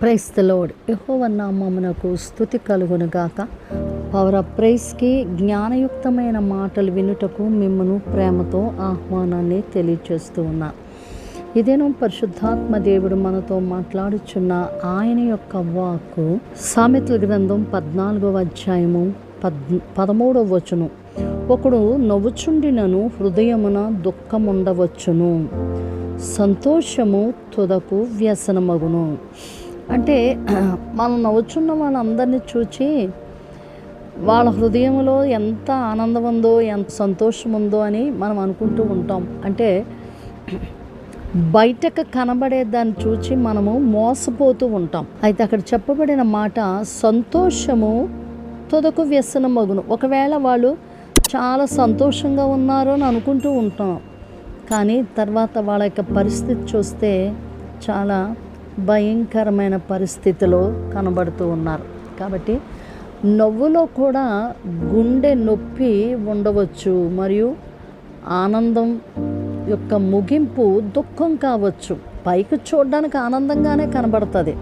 Price the load యహోవన్నామమునకు స్థుతి కలుగునుగాక. Power of ప్రైస్కి జ్ఞానయుక్తమైన మాటలు వినుటకు మిమ్మను ప్రేమతో ఆహ్వానాన్ని తెలియచేస్తూ ఉన్నా. ఇదేనో పరిశుద్ధాత్మ దేవుడు మనతో మాట్లాడుచున్న ఆయన యొక్క వాక్కు సామెతల గ్రంథం పద్నాలుగవ అధ్యాయము పద్ పదమూడవ వచనం. ఒకడు నవ్వుచుండినను హృదయమున దుఃఖముండవచ్చును. సంతోషము తుదకు వ్యసనమగును. అంటే మనం నవ్వుచున్న వాళ్ళందరినీ చూచి వాళ్ళ హృదయంలో ఎంత ఆనందం ఉందో ఎంత సంతోషం ఉందో అని మనం అనుకుంటూ ఉంటాం. అంటే బయటకు కనబడే దాన్ని చూచి మనము మోసపోతూ ఉంటాం. అయితే అక్కడ చెప్పబడిన మాట సంతోషము తొదకు వ్యసనం మగును ఒకవేళ వాళ్ళు చాలా సంతోషంగా ఉన్నారు అని అనుకుంటూ ఉంటాం. కానీ తర్వాత వాళ్ళ యొక్క పరిస్థితి చూస్తే చాలా భయంకరమైన పరిస్థితిలో కనబడుతూ ఉన్నారు. కాబట్టి నవ్వులో కూడా గుండె నొప్పి ఉండవచ్చు మరియు ఆనందం యొక్క ముగింపు దుఃఖం కావచ్చు. పైకి చూడడానికి ఆనందంగానే కనబడుతుంది.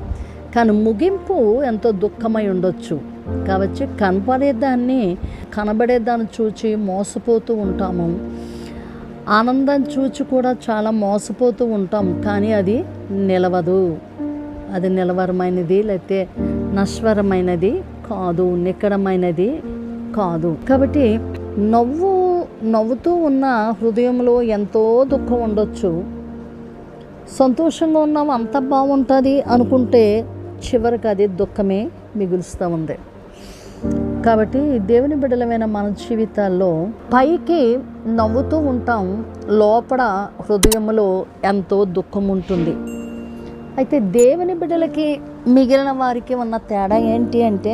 కానీ ముగింపు ఎంతో దుఃఖమై ఉండొచ్చు. కాబట్టి కనపడేదాన్ని కనబడేదాన్ని చూచి మోసపోతూ ఉంటాము. ఆనందం చూచి కూడా చాలా మోసపోతూ ఉంటాం కానీ అది నిలవదు. అది నిలవరమైనది లేకపోతే నశ్వరమైనది కాదు నిక్కడమైనది కాదు. కాబట్టి నవ్వు నవ్వుతూ ఉన్న హృదయంలో ఎంతో దుఃఖం ఉండొచ్చు. సంతోషంగా ఉన్నాం అంత బాగుంటుంది అనుకుంటే చివరికి అది దుఃఖమే మిగులుస్తూ ఉంది. కాబట్టి దేవుని బిడ్డలమైన మన జీవితాల్లో పైకి నవ్వుతూ ఉంటాం లోపల హృదయంలో ఎంతో దుఃఖం ఉంటుంది. అయితే దేవుని బిడ్డలకి మిగిలిన వారికి ఉన్న తేడా ఏంటి అంటే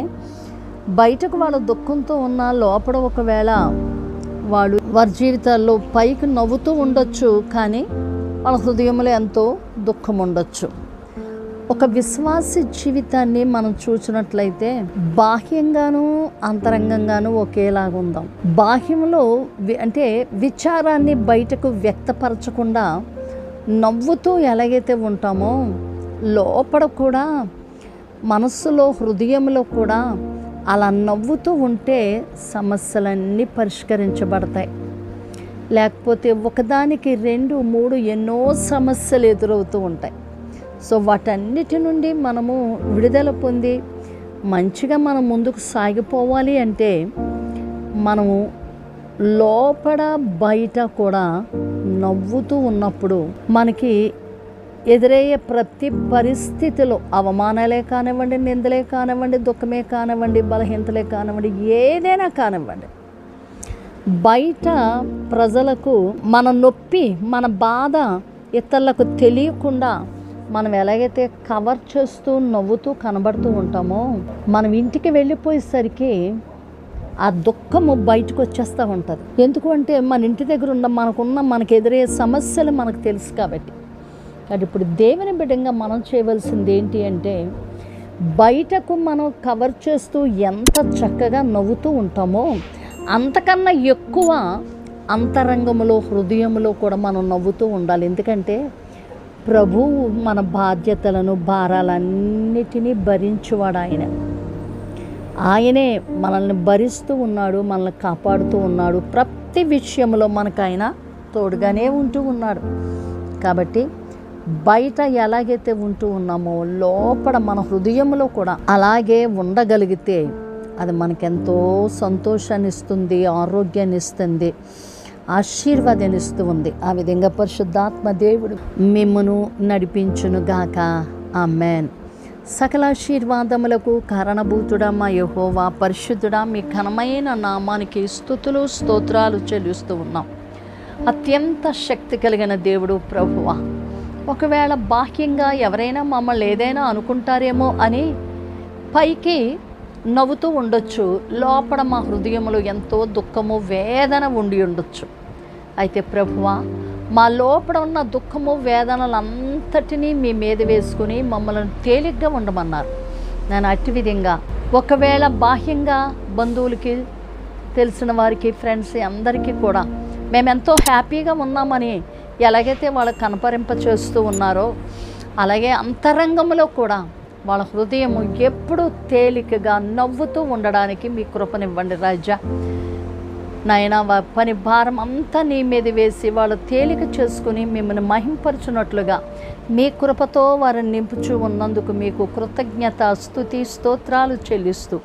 బయటకు వాళ్ళ దుఃఖంతో ఉన్న లోపల ఒకవేళ వాళ్ళు వారి జీవితాల్లో పైకి నవ్వుతూ ఉండొచ్చు కానీ వాళ్ళ హృదయంలో ఎంతో దుఃఖం ఉండొచ్చు. ఒక విశ్వాసి జీవితాన్ని మనం చూసినట్లయితే బాహ్యంగాను అంతరంగంగాను ఒకేలాగా ఉందాం. బాహ్యంలో వి- అంటే విచారాన్ని బయటకు వ్యక్తపరచకుండా నవ్వుతూ ఎలాగైతే ఉంటామో లోపల కూడా మనస్సులో హృదయంలో కూడా అలా నవ్వుతూ ఉంటే సమస్యలన్నీ పరిష్కరించబడతాయి. లేకపోతే ఒకదానికి రెండు మూడు ఎన్నో సమస్యలు ఎదురవుతూ ఉంటాయి. సో వాటన్నిటి నుండి మనము విడుదల పొంది మంచిగా మనం ముందుకు సాగిపోవాలి అంటే మనము లోపల బయట కూడా నవ్వుతూ ఉన్నప్పుడు మనకి ఎదురయ్యే ప్రతి పరిస్థితిలో అవమానాలే కానివ్వండి నిందలే కానివ్వండి దుఃఖమే కానివ్వండి బలహీనతలే కానివ్వండి ఏదైనా కానివ్వండి. బయట ప్రజలకు మన నొప్పి మన బాధ ఇతరులకు తెలియకుండా మనం ఎలాగైతే కవర్ చేస్తూ నవ్వుతూ కనబడుతూ ఉంటామో మనం ఇంటికి వెళ్ళిపోయేసరికి ఆ దుఃఖము బయటకు వచ్చేస్తూ ఉంటుంది. ఎందుకు అంటే మన ఇంటి దగ్గర ఉన్న మనకున్న మనకు ఎదురయ్యే సమస్యలు మనకు తెలుసు కాబట్టి. కాబట్టి ఇప్పుడు దేవుని బిడ్డంగా మనం చేయవలసింది ఏంటి అంటే బయటకు మనం కవర్ చేస్తూ ఎంత చక్కగా నవ్వుతూ ఉంటామో అంతకన్నా ఎక్కువ అంతరంగంలో హృదయంలో కూడా మనం నవ్వుతూ ఉండాలి. ఎందుకంటే ప్రభువు మన బాధ్యతలను భారాలన్నిటినీ భరించువాడు ఆయన. ఆయనే మనల్ని భరిస్తూ ఉన్నాడు మనల్ని కాపాడుతూ ఉన్నాడు. ప్రతి విషయంలో మనకు ఆయన తోడుగానే ఉంటూ ఉన్నాడు. కాబట్టి బయట ఎలాగైతే ఉంటూ ఉన్నామో లోపల మన హృదయంలో కూడా అలాగే ఉండగలిగితే అది మనకెంతో సంతోషాన్ని ఇస్తుంది ఆరోగ్యాన్ని ఇస్తుంది ఆశీర్వాదాన్ని ఇస్తూ ఉంది. ఆ విధంగా పరిశుద్ధాత్మ దేవుడు మిమ్మను నడిపించును గాక. ఆ సకల ఆశీర్వాదములకు కారణభూతుడా మా యహోవా పరిశుద్ధుడా మీ ఘనమైన నామానికి స్థుతులు స్తోత్రాలు చెల్లిస్తూ ఉన్నాం. అత్యంత శక్తి కలిగిన దేవుడు ప్రభువ ఒకవేళ బాహ్యంగా ఎవరైనా మమ్మల్ని ఏదైనా అనుకుంటారేమో అని పైకి నవ్వుతూ ఉండొచ్చు. లోపల మా హృదయంలో ఎంతో దుఃఖము వేదన ఉండి ఉండొచ్చు. అయితే ప్రభువా మా లోపల ఉన్న దుఃఖము వేదనలంతటినీ మీ మీద వేసుకుని మమ్మల్ని తేలిగ్గా ఉండమన్నారు. నేను అట్టి విధంగా ఒకవేళ బాహ్యంగా బంధువులకి తెలిసిన వారికి ఫ్రెండ్స్ అందరికీ కూడా మేము ఎంతో హ్యాపీగా ఉన్నామని ఎలాగైతే వాళ్ళు కనపరింప చేస్తూ ఉన్నారో అలాగే అంతరంగంలో కూడా వాళ్ళ హృదయం ఎప్పుడూ తేలికగా నవ్వుతూ ఉండడానికి మీ కృపనివ్వండి రాజా. నాయన పని భారం అంతా నీ మీద వేసి వాళ్ళు తేలిక చేసుకుని మిమ్మల్ని మహింపరచున్నట్లుగా మీ కృపతో వారిని నింపుచూ ఉన్నందుకు మీకు కృతజ్ఞత స్థుతి స్తోత్రాలు చెల్లిస్తూ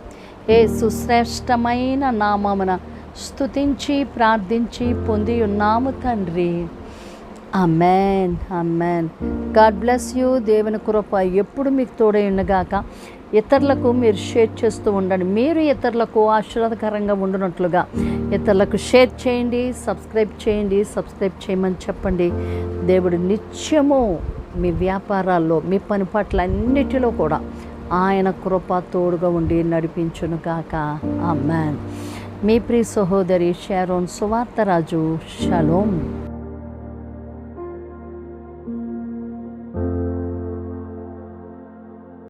ఏ సుశ్రేష్టమైన నామమున స్థుతించి ప్రార్థించి పొంది ఉన్నాము తండ్రి. Amen amen God bless you. దేవుని కృప ఎప్పుడు మీకు తోడై ఉండగాక. ఇతరులకు మీరు షేర్ చేస్తూ ఉండండి. మీరు ఇతరులకు ఆశీర్వాదకరంగా ఉండునట్లుగా ఇతరులకు షేర్ చేయండి సబ్స్క్రైబ్ చేయండి సబ్స్క్రైబ్ చేయమని చెప్పండి. దేవుడు నిత్యము మీ వ్యాపారాల్లో మీ పని పట్ల అన్నిటిలో కూడా ఆయన కృప తోడుగా ఉండి నడిపించును కాక ఆ మ్యాన్ మీ ప్రియ సహోదరి షారోన్ సువార్తరాజు షలోమ్